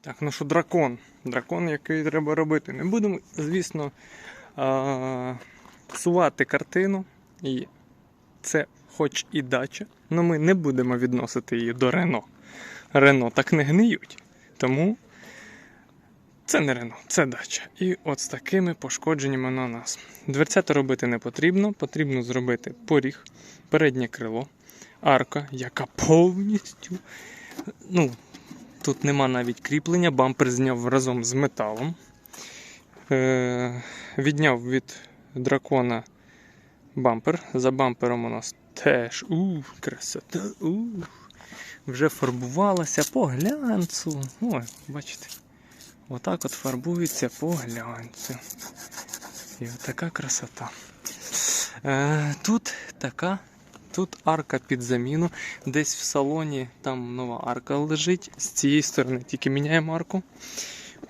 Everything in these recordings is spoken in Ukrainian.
Так, ну що дракон. Дракон, який треба робити. Не будемо, звісно, псувати картину. І це хоч і дача, але ми не будемо відносити її до Рено. Рено так не гниють. Тому це не Рено, це дача. І от з такими пошкодженнями на нас. Дверцята робити не потрібно. Потрібно зробити поріг, переднє крило, арка, яка повністю. Ну, тут нема навіть кріплення, бампер зняв разом з металом. Е, відняв від дракона бампер. За бампером у нас теж ух, красота. Ух. Вже фарбувалася по глянцу. Ой, бачите. Отак от фарбується по глянцю. І отака красота. Е, тут така. Тут арка під заміну. Десь в салоні там нова арка лежить. З цієї сторони тільки міняємо арку.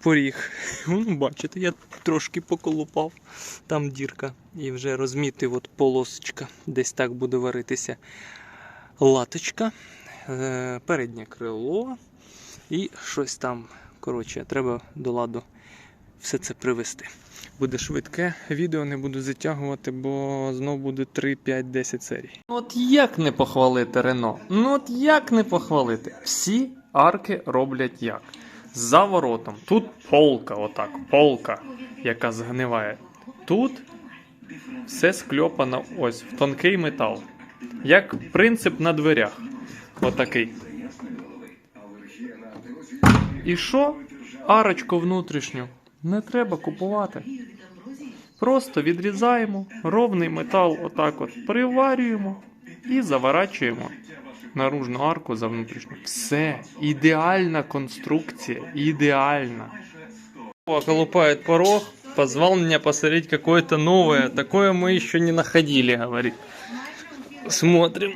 Поріг. Ну, бачите, я трошки поколупав. Там дірка. І вже розмітив от полосочка. Десь так буде варитися латочка, е, переднє крило і щось там. Коротше, треба до ладу все це привести. Буде швидке відео, не буду затягувати, бо знов буде 3, 5, 10 серій. Ну От як не похвалити Рено? Ну от як не похвалити? Всі арки роблять як? За воротом. Тут полка, отак, полка, яка згниває. Тут все скльопано ось в тонкий метал. Як принцип на дверях. Отакий. І що? Арочку внутрішню не треба купувати. Просто відрізаємо ровний метал, отак от приварюємо і заворачуємо наружну арку за внутрішню. Все, ідеальна конструкція, ідеальна. Колупает порог, позвал меня посмотреть какое-то новое. Такое мы еще не находили, говорит. Смотрим.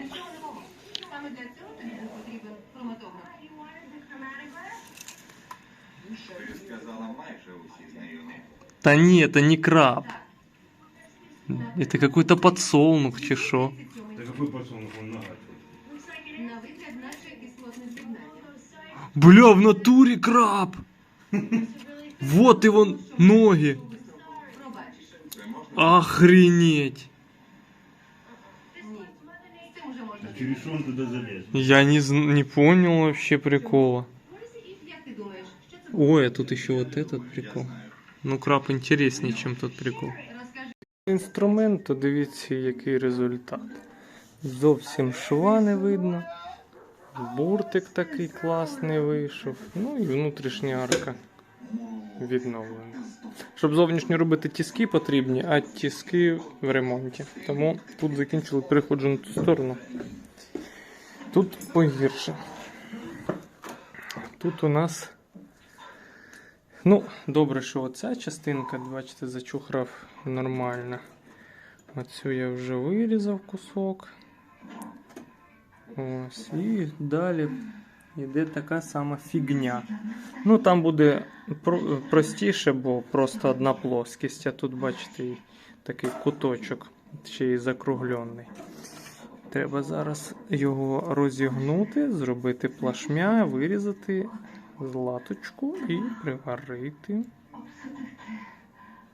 Да не, это не краб. Это какой-то подсолнух, чи шо. Да какой подсолнух он на гад? На вигляд, наче кислотне з'єднання. Бля, в натуре краб! Вот его ноги. Пробачиш. Охренеть. Ні. З цим уже можна. А через что он туда залез? Я не, зн- не понял вообще прикола. Як ти думаєш, що це Ой, а тут еще вот этот прикол. Ну, краб интереснее, чем тот прикол. Інструмент, то дивіться, який результат. Зовсім шва не видно. Буртик такий класний вийшов. Ну і внутрішня арка відновлена. Щоб зовнішньо робити тіски потрібні, а тіски в ремонті. Тому тут закінчили, переходжу на ту сторону. Тут погірше. Тут у нас. Ну, добре, що оця частинка, бачите, зачухрав нормально. Оцю я вже вирізав кусок. Ось, і далі йде така сама фігня. Ну, там буде простіше, бо просто одна плоскість, а тут, бачите, такий куточок, ще й закруглений. Треба зараз його розігнути, зробити плашмя, вирізати златочку і приварити.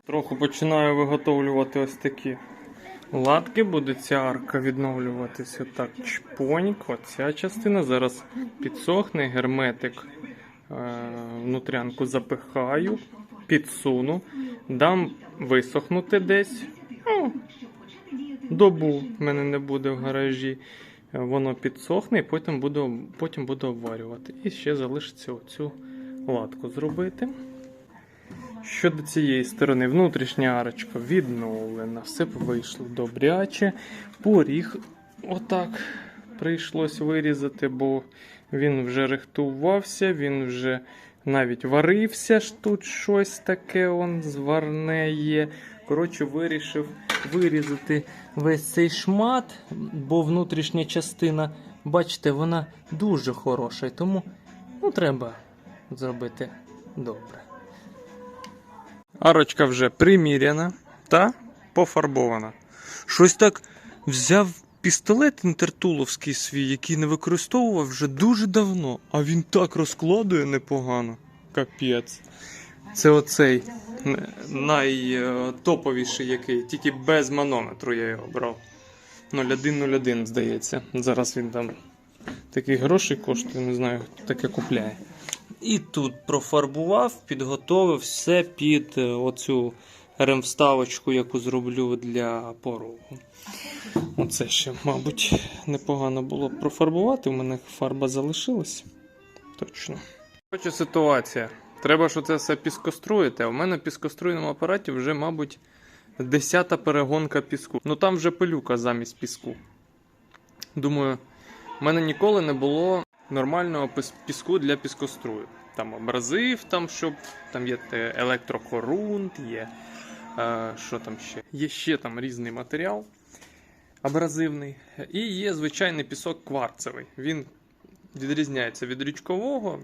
Трохи починаю виготовлювати ось такі латки. Буде ця арка відновлюватися так чпоньк. Оця частина зараз підсохне, герметик е, внутрянку запихаю, підсуну, дам висохнути десь. Ну, добу в мене не буде в гаражі. Воно підсохне і потім буду, потім буду обварювати. І ще залишиться оцю латку зробити. Щодо цієї сторони, внутрішня арочка відновлена, все вийшло добряче. Поріг отак прийшлось вирізати, бо він вже рихтувався, він вже навіть варився. Тут щось таке он зварне є. Коротше, вирішив вирізати весь цей шмат, бо внутрішня частина, бачите, вона дуже хороша. Тому ну, треба зробити добре. Арочка вже приміряна та пофарбована. Щось так взяв пістолет інтертуловський свій, який не використовував вже дуже давно, а він так розкладує непогано. Капець. Це оцей найтоповіший який, тільки без манометру я його брав. 0101, здається. Зараз він там такий грошей коштує, не знаю, хто таке купляє. І тут профарбував, підготовив все під е, оцю ремвставочку, яку зроблю для порогу. Оце ще, мабуть, непогано було профарбувати. У мене фарба залишилась. Точно. Хоче ситуація. Треба ж оце все піскоструїти, в мене в піскоструйному апараті вже, мабуть, десята перегонка піску. Ну там вже пилюка замість піску. Думаю, в мене ніколи не було нормального піску для піскострую. Там абразив, там, щоб там є те електрокорунт, є е, що там ще. Є ще там різний матеріал абразивний. І є звичайний пісок кварцевий. Він відрізняється від річкового.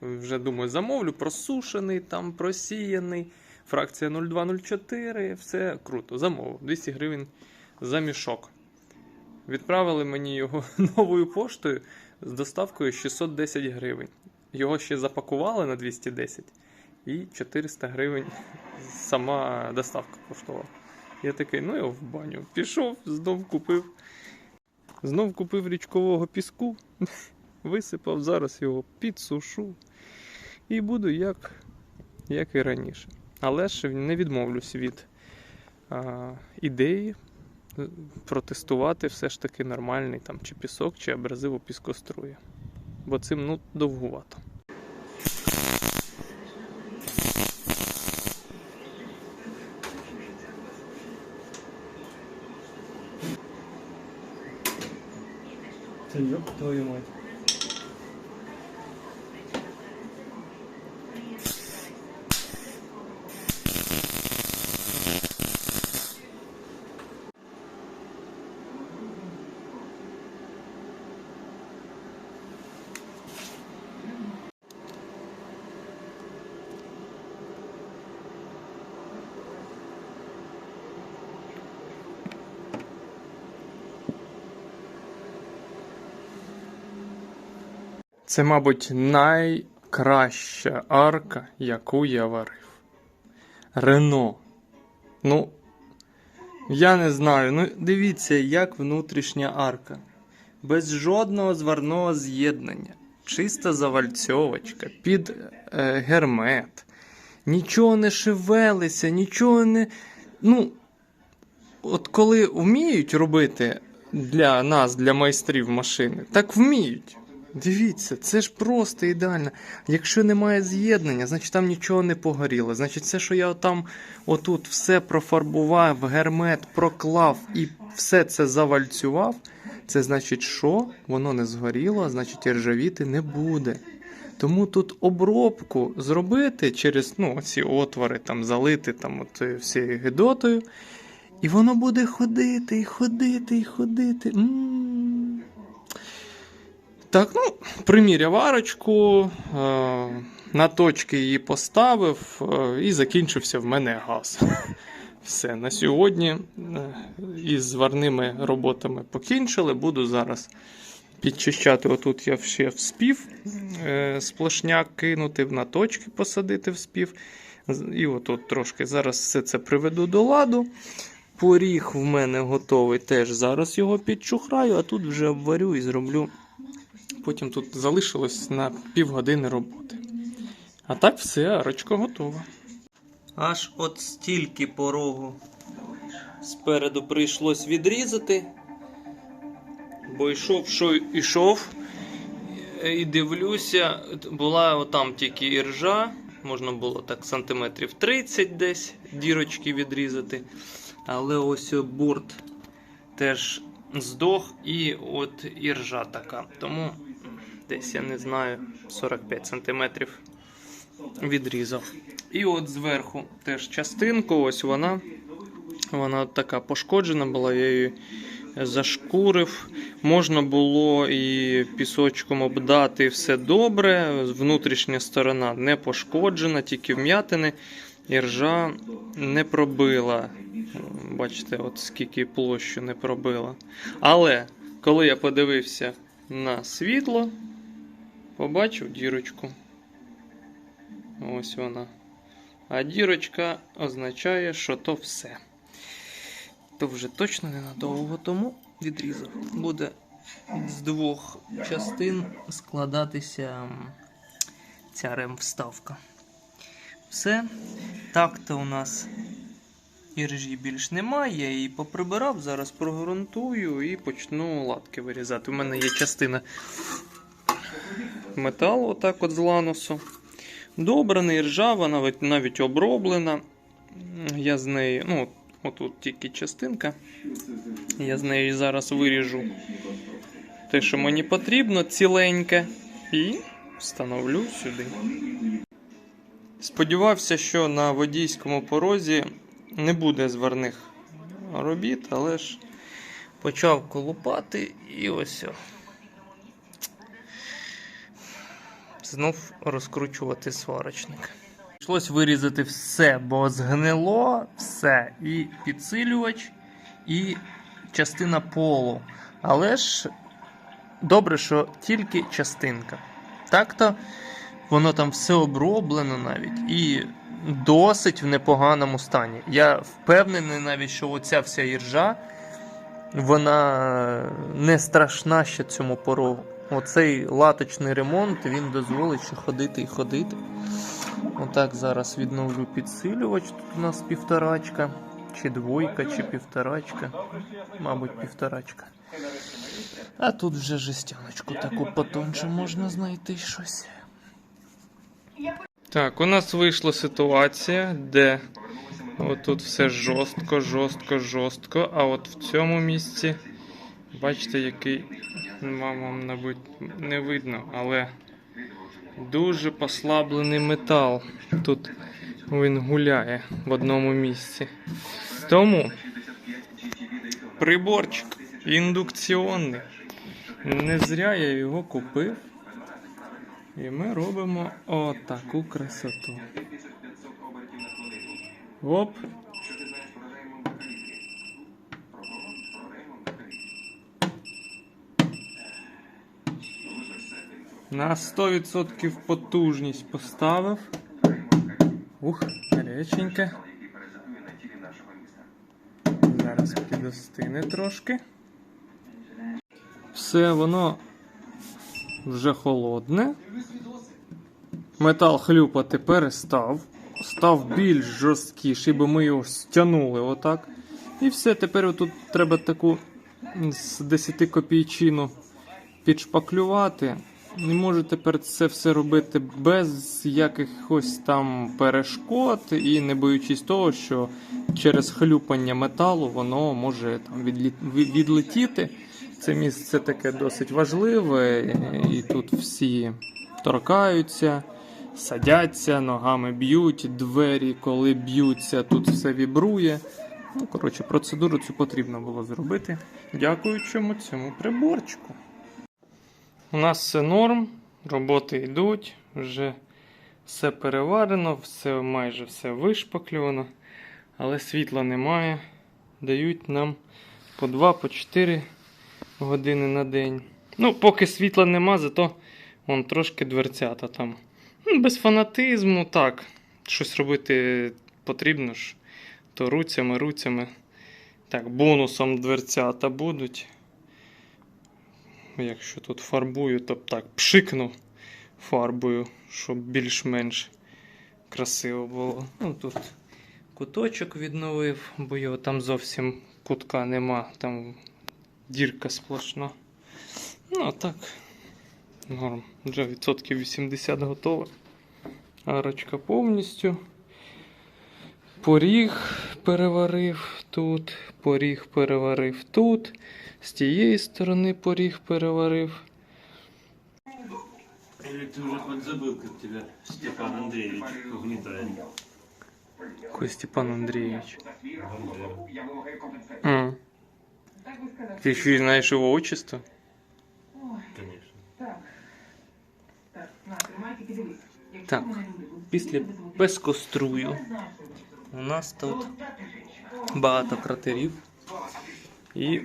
Вже думаю, замовлю, просушений, там просіяний. Фракція 0204, все круто. Замовив. 200 гривень за мішок. Відправили мені його новою поштою з доставкою 610 гривень. Його ще запакували на 210 і 400 гривень сама доставка коштувала. Я такий, ну його в баню. Пішов, знов купив. Знов купив річкового піску, висипав зараз його підсушу. І буду як, як і раніше. Але ж не відмовлюсь від а, ідеї е, протестувати все ж таки нормальний там чи пісок, чи абразиво піскострує. Бо цим ну довгувато. Це йоп твою мать. Це, мабуть, найкраща арка, яку я варив. Рено. Ну, я не знаю. Ну, дивіться, як внутрішня арка. Без жодного зварного з'єднання. Чиста завальцьовочка, під е, гермет. Нічого не шевелиться, нічого не. Ну, от коли вміють робити для нас, для майстрів машини, так вміють. Дивіться, це ж просто ідеально. Якщо немає з'єднання, значить там нічого не погоріло. Значить, все, що я там отут все профарбував, гермет проклав і все це завальцював, це значить, що воно не згоріло, значить і ржавіти не буде. Тому тут обробку зробити через ну, ці отвори, там залити там, от, всією гидотою, і воно буде ходити, і ходити, і ходити. М. Так, ну, приміряв арочку, е, на точки її поставив, е, і закінчився в мене газ. Все, на сьогодні е, із зварними роботами покінчили. Буду зараз підчищати. Отут я ще вспів сплошняк кинути, на точки посадити вспів. І отут трошки зараз все це приведу до ладу. Поріг в мене готовий теж. Зараз його підчухраю, а тут вже обварю і зроблю. Потім тут залишилось на півгодини роботи. А так все, арочка готова. Аж от стільки порогу спереду прийшлось відрізати. Бо йшов, що йшов. І дивлюся, була отам тільки іржа, можна було так сантиметрів 30 десь дірочки відрізати. Але ось борт теж здох, і от іржа така. Тому десь я не знаю 45 сантиметрів відрізав. І от зверху теж частинку, ось вона. Вона така пошкоджена була, я її зашкурив. Можна було і пісочком обдати все добре. Внутрішня сторона не пошкоджена, тільки вм'ятини. І ржа не пробила. Бачите, от скільки площу не пробила. Але коли я подивився на світло, побачив дірочку. Ось вона. А дірочка означає, що то все. То вже точно ненадовго тому відрізав. Буде з двох частин складатися ця ремвставка. Все. Так-то у нас іржі більш немає. Я її поприбирав, зараз прогрунтую і почну латки вирізати. У мене є частина металу, отак от з ланосу. Добра, не ржава, навіть, навіть оброблена. Я з неї, ну, отут тільки частинка. Я з неї зараз виріжу те, що мені потрібно, ціленьке, і встановлю сюди. Сподівався, що на водійському порозі не буде зварних робіт, але ж почав колупати і ось. Знов розкручувати сварочник. Прийшлось вирізати все, бо згнило все. І підсилювач, і частина полу. Але ж добре, що тільки частинка. Так-то воно там все оброблено навіть і досить в непоганому стані. Я впевнений навіть, що оця вся іржа, вона не страшна ще цьому порогу. Оцей латочний ремонт він дозволить ще ходити і ходити. Отак зараз відновлю підсилювач. Тут у нас півторачка, чи двойка, чи півторачка. Мабуть, півторачка. А тут вже жестяночку таку потонше можна знайти щось. Так, у нас вийшла ситуація, де отут все жорстко, жорстко, жорстко. А от в цьому місці, бачите, який вам, мабуть, не видно, але дуже послаблений метал. Тут він гуляє в одному місці. Тому приборчик індукціонний. Не зря я його купив. І ми робимо отаку красоту. Оп. На 100% потужність поставив. Ух, гаряченьке. Зараз підостине трошки. Все воно вже холодне. Метал хлюпати перестав. Став більш жорсткіший, бо ми його стягнули отак. І все, тепер тут треба таку з 10 копійчину підшпаклювати. Не можу тепер це все робити без якихось там перешкод і не боючись того, що через хлюпання металу воно може там відлетіти. Це місце таке досить важливе, і тут всі торкаються, садяться, ногами б'ють, двері, коли б'ються, тут все вібрує. Ну, коротше, процедуру цю потрібно було зробити. Дякуючому цьому приборчику. У нас все норм, роботи йдуть, вже все переварено, все, майже все вишпаклювано, але світла немає. Дають нам по 2 по 4 години на день. Ну, поки світла нема, зато вон трошки дверцята там. Ну, без фанатизму, так. Щось робити потрібно ж. То руцями, руцями. Так, бонусом дверцята будуть. Якщо тут фарбую, то б так пшикну фарбою, щоб більш-менш красиво було. Ну, тут куточок відновив, бо його там зовсім кутка нема, там дірка сплошна. Ну, а так, норм. Вже відсотків 80 готова. Арочка повністю. Поріг переварив тут, поріг переварив тут З тієї сторони поріг переварив. Или ты уже подзабыл, как тебя Степан Андреевич угнетает? Какой Степан Андреевич? А. Ты еще и знаешь его отчество? Конечно. Так. Так, на, тримай, тільки дивись. Якщо Так, мене люди будуть Після дуже звати, пескострую у нас тут багато кратерів. І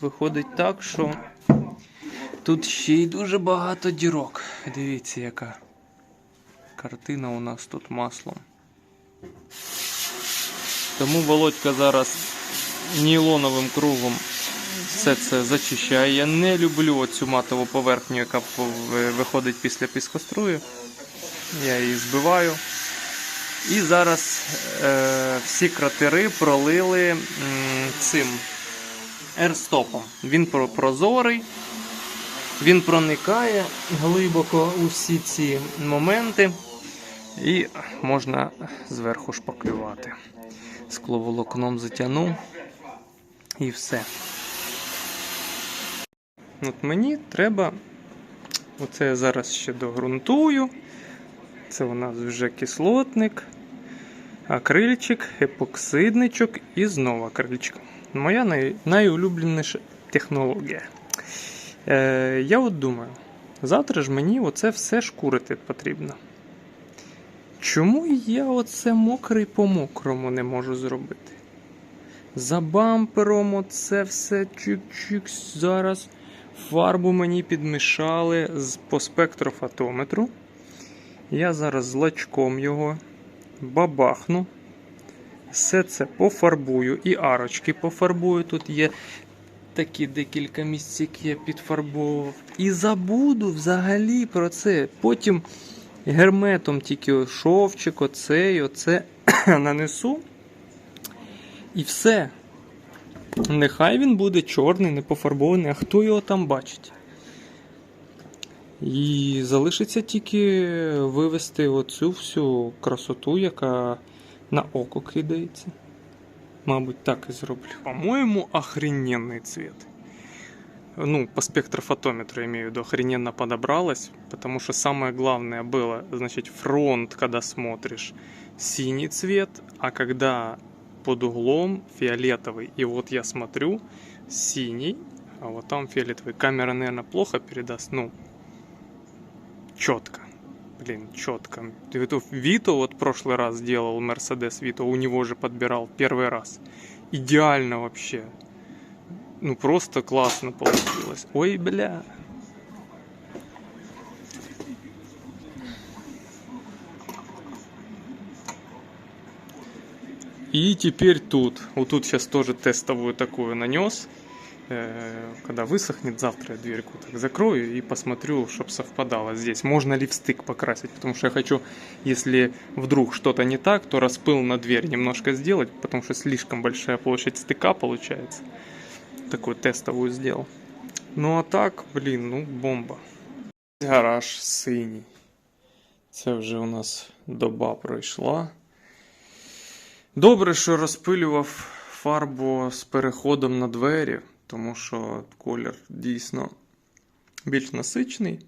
виходить так, що тут ще й дуже багато дірок. Дивіться, яка. картина у нас тут маслом. Тому Володька зараз нілоновим кругом все це зачищає. Я не люблю оцю матову поверхню, яка виходить після піскострую. Я її збиваю. І зараз е, всі кратери пролили м, цим ерстопом. Він прозорий, він проникає глибоко у всі ці моменти, і можна зверху шпаклювати. Скловолокном затягнув і все. От мені треба. Оце я зараз ще догрунтую. Це у нас вже кислотник, акрильчик, епоксидничок і знову акрильчик. Моя най... найулюбленіша технологія. Е, я от думаю, завтра ж мені оце все шкурити потрібно. Чому я оце мокрий по мокрому не можу зробити? За бампером оце все чик-чик зараз. Фарбу мені підмішали по спектрофотометру. Я зараз з лачком його бабахну. Все це пофарбую і арочки пофарбую. Тут є такі декілька місць, які я підфарбовував. І забуду взагалі про це. Потім герметом тільки шовчик, оцей, оце нанесу. І все. Нехай він буде чорний, не пофарбований, а хто його там бачить. І залишиться тільки вивести оцю всю красоту, яка на око кидається. Мабуть, так і зроблю. По-моєму, охрененный цвет. Ну, по спектрофотометру, я имею в виду, охрененно подобралось, потому что самое главное было, значит, фронт, когда смотришь, синий цвет, а когда под углом фиолетовый. И вот я смотрю, синий, а вот там фиолетовый. Камера, наверное, плохо передаст, ну, четко. Блин, четко. Вито вот прошлый раз делал, Мерседес Вито, у него же подбирал первый раз. Идеально вообще. Ну, просто классно получилось. Ой, бля. И теперь тут. Вот тут сейчас тоже тестовую такую нанес. Э, Когда высохнет, завтра я дверьку так закрою и посмотрю, чтобы совпадало здесь. Можно ли в стык покрасить, потому что я хочу, если вдруг что-то не так, то распыл на дверь немножко сделать, потому что слишком большая площадь стыка получается. Такую тестовую сделал. Ну а так, блін, ну бомба. Гараж синій. Це вже у нас доба пройшла. Добре, що розпилював фарбу з переходом на двері, Тому що колір дійсно більш насичений,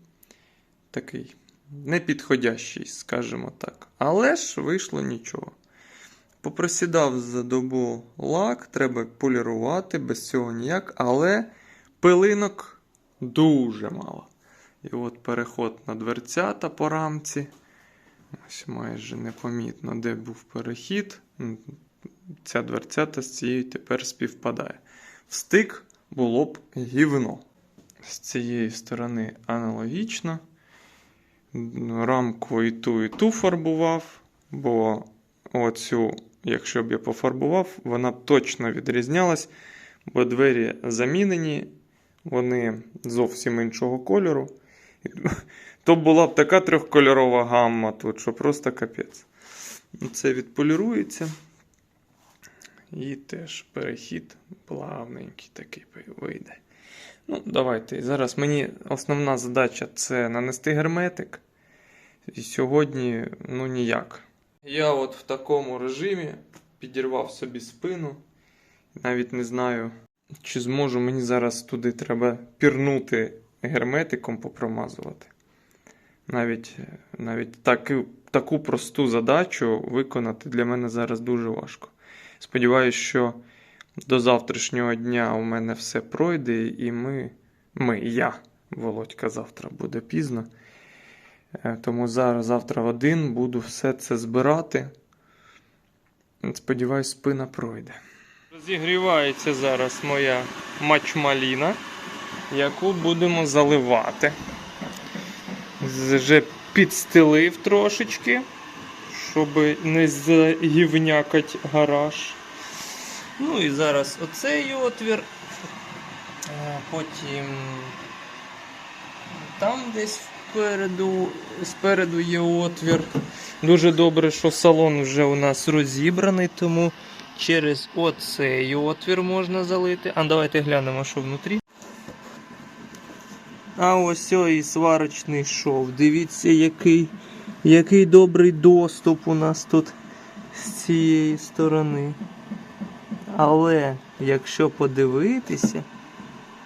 такий непідходящий, скажімо так. Але ж вийшло нічого. Попросідав за добу лак, треба полірувати, без цього ніяк, але пилинок дуже мало. І от переход на дверцята по рамці. Ось майже непомітно, де був перехід. Ця дверцята з цією тепер співпадає. Встик було б гівно. З цієї сторони аналогічно. Рамку і ту, і ту фарбував, бо оцю, якщо б я пофарбував, вона б точно відрізнялась, бо двері замінені, вони зовсім іншого кольору. То була б така трьохкольорова гамма тут, що просто капець. Це відполірується. І теж перехід плавненький такий вийде. Ну, давайте. Зараз мені основна задача це нанести герметик. І сьогодні, ну ніяк. Я от в такому режимі підірвав собі спину. Навіть не знаю, чи зможу мені зараз туди треба пірнути герметиком попромазувати. Навіть, навіть таку, таку просту задачу виконати для мене зараз дуже важко. Сподіваюсь, що до завтрашнього дня у мене все пройде, і ми, ми, я, Володька, завтра буде пізно. Е, Тому зараз, завтра в один буду все це збирати. Сподіваюсь, спина пройде. Розігрівається зараз моя мачмаліна, яку будемо заливати. Вже підстелив трошечки, щоб не загівнякать гараж. Ну і зараз оцей отвір. Е, Потім там десь впереду, спереду є отвір. Дуже добре, що салон вже у нас розібраний, тому через оцей отвір можна залити. А давайте глянемо, що внутрі. А ось і сварочний шов. Дивіться, який, який добрий доступ у нас тут з цієї сторони. Але якщо подивитися,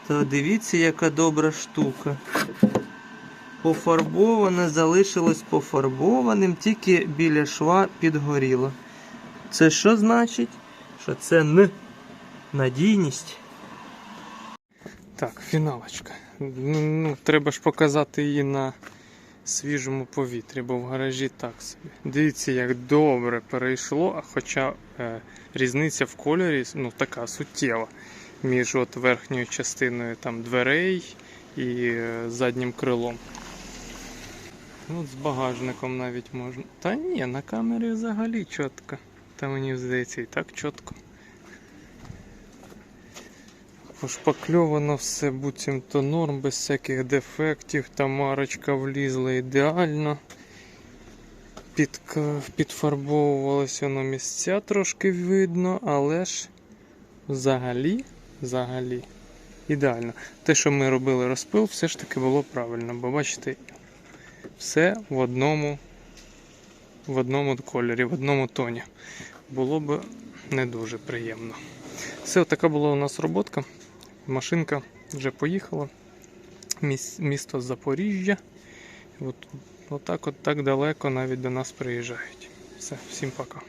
то дивіться, яка добра штука. Пофарбоване залишилось пофарбованим, тільки біля шва підгоріло. Це що значить? Що це Н. Надійність. Так, фіналочка. Ну, треба ж показати її на свіжому повітрі, бо в гаражі так собі. Дивіться, як добре перейшло, хоча е, різниця в кольорі ну, така суттєва між от верхньою частиною там, дверей і е, заднім крилом. Ну, з багажником навіть можна. Та ні, на камері взагалі чітко. Та мені здається і так чітко. Пошпакльовано все буцімто норм, без всяких дефектів, та марочка влізла ідеально. Під, підфарбовувалося воно місця трошки видно, але ж взагалі, взагалі ідеально. Те, що ми робили розпил, все ж таки було правильно, бо бачите, все в одному, в одному кольорі, в одному тоні. Було б не дуже приємно. Все, така була у нас роботка. Машинка вже поїхала. Місто Запоріжжя. От, отак от так далеко навіть до нас приїжджають. Все, всім пока.